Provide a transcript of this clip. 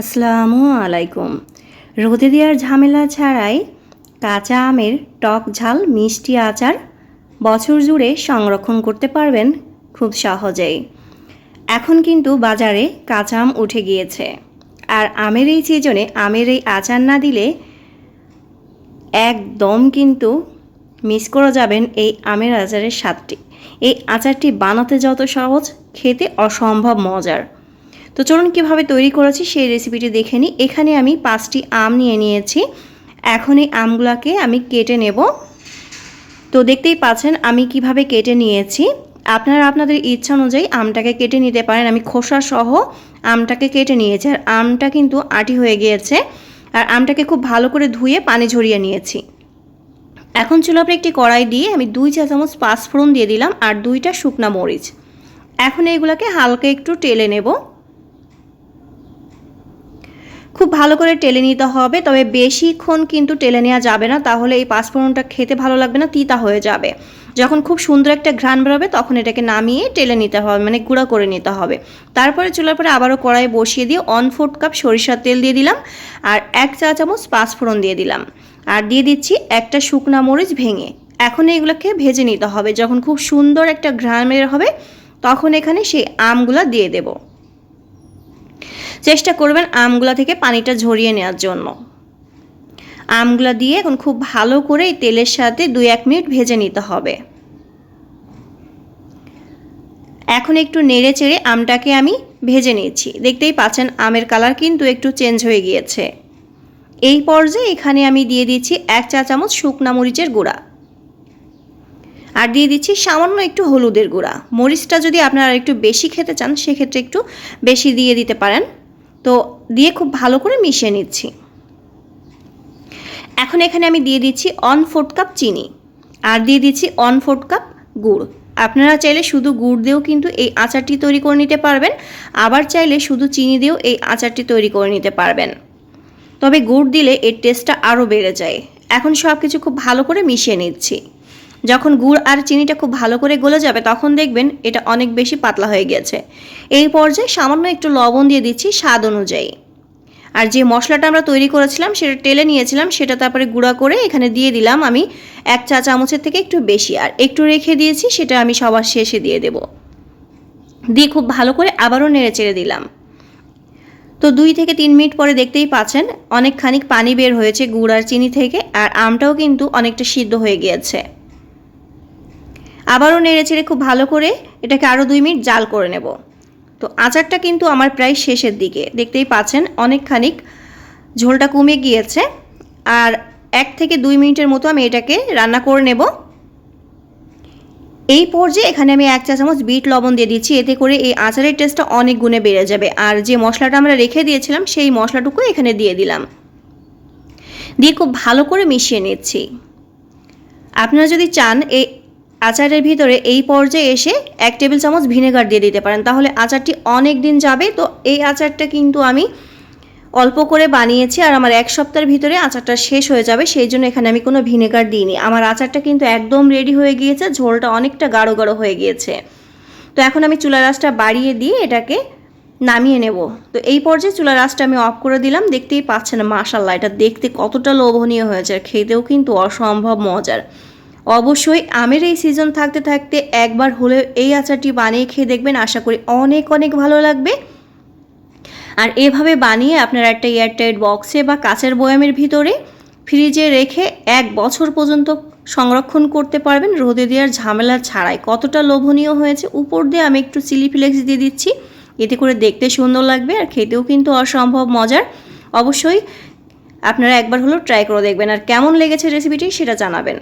আসসালামু আলাইকুম। রোদে দেওয়ার ঝামেলা ছাড়াই কাঁচা আমের টক ঝাল, মিষ্টি আচার বছর জুড়ে সংরক্ষণ করতে পারবেন খুব সহজেই। এখন কিন্তু বাজারে কাঁচা আম উঠে গিয়েছে। আর আমের এই সিজনে আমের এই আচার না দিলে একদম কিন্তু মিস করে যাবেন এই আমের আচারের স্বাদটি। এই আচারটি বানাতে যত সহজ, খেতে অসম্ভব মজার। তো চলুন কীভাবে তৈরি করেছি সেই রেসিপিটি দেখে নিই। এখানে আমি পাঁচটি আম নিয়ে নিয়েছি। এখন এই আমগুলোকে আমি কেটে নেব। তো দেখতেই পাচ্ছেন, আমি কীভাবে কেটে নিয়েছি। আপনারা আপনাদের ইচ্ছা অনুযায়ী আমটাকে কেটে নিতে পারেন। আমি খোসা সহ আমটাকে কেটে নিয়েছি। আর আমটা কিন্তু আটি হয়ে গিয়েছে। আর আমটাকে খুব ভালো করে ধুয়ে পানি ঝরিয়ে নিয়েছি। এখন চুলো আপনি একটি কড়াই দিয়ে আমি দুই চা চামচ পাঁচফোড়ন দিয়ে দিলাম। আর দুইটা শুকনা মরিচ। এখন এইগুলোকে হালকা একটু টেলে নেব। খুব ভালো করে টেলে নিতে হবে, তবে বেশিক্ষণ কিন্তু টেলে নেওয়া যাবে না। তাহলে এই পাঁচফোড়নটা খেতে ভালো লাগবে না, তিতা হয়ে যাবে। যখন খুব সুন্দর একটা ঘ্রাণ বেরোবে, তখন এটাকে নামিয়ে টেলে নিতে হবে মানে গুঁড়া করে নিতে হবে। তারপরে চুলার পরে আবারও কড়াই বসিয়ে দিয়ে অন ফুট কাপ সরিষার তেল দিয়ে দিলাম, আর এক চা চামচ পাঁচফোড়ন দিয়ে দিলাম। আর দিয়ে দিচ্ছি একটা শুকনা মরিচ ভেঙে। এখন এগুলোকে ভেজে নিতে হবে। যখন খুব সুন্দর একটা ঘ্রাণ বের হবে, তখন এখানে সেই আমগুলো দিয়ে দেবো। চেষ্টা করবেন আমগুলা থেকে পানিটা ঝরিয়ে নেওয়ার জন্য। আমগুলা দিয়ে এখন খুব ভালো করে এই তেলের সাথে দুই, এক মিনিট ভেজে নিতে হবে। এখন একটু নেড়ে চেড়ে আমটাকে আমি ভেজে নিয়েছি। দেখতেই পাচ্ছেন আমের কালার কিন্তু একটু চেঞ্জ হয়ে গিয়েছে। এই পর্যায়ে এখানে আমি দিয়ে দিচ্ছি এক চা চামচ শুকনা মরিচের গুঁড়া। আর দিয়ে দিচ্ছি সামান্য একটু হলুদের গুঁড়া। মরিচটা যদি আপনারা একটু বেশি খেতে চান, সেক্ষেত্রে একটু বেশি দিয়ে দিতে পারেন। তো দিয়ে খুব ভালো করে মিশিয়ে নিচ্ছি। এখন এখানে আমি দিয়ে দিচ্ছি অন ফোর্থ কাপ চিনি আর দিয়ে দিচ্ছি অন ফোর্থ কাপ গুড়। আপনারা চাইলে শুধু গুড় দিয়েও কিন্তু এই আচারটি তৈরি করে নিতে পারবেন, আবার চাইলে শুধু চিনি দিয়েও এই আচারটি তৈরি করে নিতে পারবেন। তবে গুড় দিলে এর টেস্টটা আরও বেড়ে যায়। এখন সব কিছু খুব ভালো করে মিশিয়ে নিচ্ছি। যখন গুড় আর চিনিটা খুব ভালো করে গলে যাবে, তখন দেখবেন এটা অনেক বেশি পাতলা হয়ে গেছে। এই পর্যায়ে সামান্য একটু লবণ দিয়ে দিচ্ছি স্বাদ অনুযায়ী। আর যে মশলাটা আমরা তৈরি করেছিলাম, সেটা টেলে নিয়েছিলাম, সেটা তারপরে গুঁড়া করে এখানে দিয়ে দিলাম আমি এক চা চামচের থেকে একটু বেশি। আর একটু রেখে দিয়েছি, সেটা আমি সবার শেষে দিয়ে দেব। দিয়ে খুব ভালো করে আবারও নেড়ে চেড়ে দিলাম। তো দুই থেকে তিন মিনিট পরে দেখতেই পাচ্ছেন অনেক খানিক পানি বের হয়েছে গুড় আর চিনি থেকে, আর আমটাও কিন্তু অনেকটা সিদ্ধ হয়ে গিয়েছে। আবারও নেড়ে চেড়ে খুব ভালো করে এটাকে আরও দুই মিনিট জাল করে নেব। তো আচারটা কিন্তু আমার প্রায় শেষের দিকে। দেখতেই পাচ্ছেন অনেকখানিক ঝোলটা কমে গিয়েছে। আর এক থেকে দুই মিনিটের মতো আমি এটাকে রান্না করে নেব। এই পর্যায়ে এখানে আমি এক চা চামচ বিট লবণ দিয়ে দিচ্ছি। এতে করে এই আচারের টেস্টটা অনেক গুণে বেড়ে যাবে। আর যে মশলাটা আমরা রেখে দিয়েছিলাম, সেই মশলাটুকু এখানে দিয়ে দিলাম। দিয়ে খুব ভালো করে মিশিয়ে নিচ্ছি। আপনারা যদি চান, এই আচারের ভিতরে এই পর্যায়ে এসে এক টেবিল চামচ ভিনেগার দিয়ে দিতে পারেন। তাহলে আচারটি অনেক দিন যাবে, তো এই আচারটা কিন্তু আমি অল্প করে বানিয়েছি আর আমার এক সপ্তাহের ভিতরে আচারটা শেষ হয়ে যাবে, সেই জন্য এখানে আমি কোনো ভিনেগার দিইনি। আমার আচারটা কিন্তু একদম রেডি হয়ে গিয়েছে, ঝোলটা অনেকটা গাঢ় গাঢ় হয়ে গিয়েছে। তো এখন আমি চুলা রাসটা বাড়িয়ে দিয়ে এটাকে নামিয়ে নেব। তো এই পর্যায়ে চুলা রাসটা আমি অফ করে দিলাম, দেখতেই পাচ্ছেন মাশাল্লাহ এটা দেখতে কতটা লোভনীয় হয়েছে, আর খেতেও কিন্তু অসম্ভব মজার। অবশ্যই আমের এই সিজন থাকতে থাকতে একবার হলেও এই আচারটি বানিয়ে খেয়ে দেখবেন। আশা করি অনেক অনেক ভালো লাগবে। আর এভাবে বানিয়ে আপনারা একটা এয়ারটাইট বক্সে বা কাচের বয়ামের ভিতরে ফ্রিজে রেখে এক বছর পর্যন্ত সংরক্ষণ করতে পারবেন। রোদে দেওয়ার ঝামেলা ছাড়াই। কতটা লোভনীয় হয়েছে, উপর দিয়ে আমি একটু চিলি ফ্লেক্স দিয়ে দিচ্ছি। এতে করে দেখতে সুন্দর লাগবে আর খেতেও কিন্তু অসম্ভব মজার। অবশ্যই আপনারা একবার হলেও ট্রাই করে দেখবেন। আর কেমন লেগেছে রেসিপিটি সেটা জানাবেন।